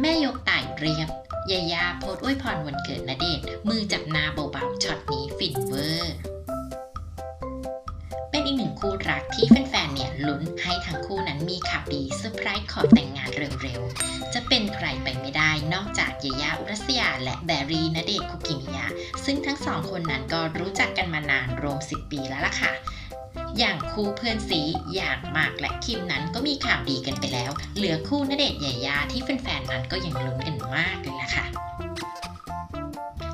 แม่ยกตายเรียบยายาโพสอวยพรวันเกิดณเดชมือจับนาเบาๆช็อตนี้ฟินเวอร์ เป็นอีกหนึ่งคู่รักที่แฟนๆเนี่ยลุ้นให้ทั้งคู่นั้นมีข่าวดีเซอร์ไพรส์ขอแต่งงานเร็วๆ จะเป็นใครไปไม่ได้นอกจากยายาอุรัสยา และแบรี่ณเดชคุกิมิยะ ซึ่งทั้งสองคนนั้นก็รู้จักกันมานานรวม 10 ปีแล้วล่ะค่ะ อย่างคู่เพื่อนสีอย่างมากและคิมนั้นก็มีข่าวดีกันไปแล้ว เหลือคู่ณเดชน์ยายาที่แฟนๆนั้นก็ยังลุ้นกันมากเลยล่ะค่ะ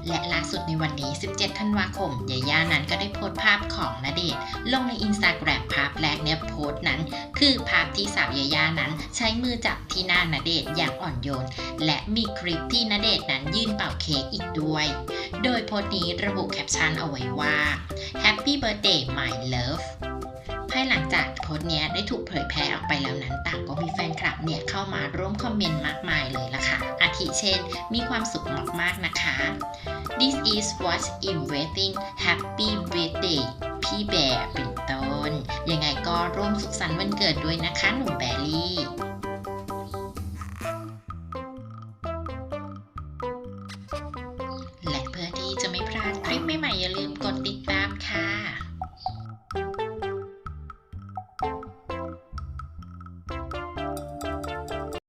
และล่าสุดในวันนี้ 17 ธันวาคม ยาย่านั้นก็ได้โพสต์ภาพของณเดชน์ลงในอินสตาแกรมภาพแรกเนี่ยโพสต์นั้น คือภาพที่สาวยาย่านั้น ใช้มือจับที่หน้าณเดชน์อย่างอ่อนโยน และมีคลิปที่ณเดชน์นั้นยื่นเป่าเค้กอีกด้วย โดยโพสต์นี้ระบุแคปชั่นเอาไว้ว่า Happy Birthday my love ายหลังจากโพสต์นี้ได้ถูกเผยแพร่ออกไปแล้วนั้นต่างก็มีแฟนคลับเนี่ยเข้ามาร่วมคอมเมนต์มากมายเลยล่ะค่ะ อาทิเช่น มีความสุขมากๆนะคะ This is what I'm waiting Happy birthday พี่แบร์เป็นต้น ยังไงก็ร่วมสุขสันต์วันเกิดด้วยนะคะหนุ่มแบรี่และเพื่อที่จะไม่พลาดคลิปใหม่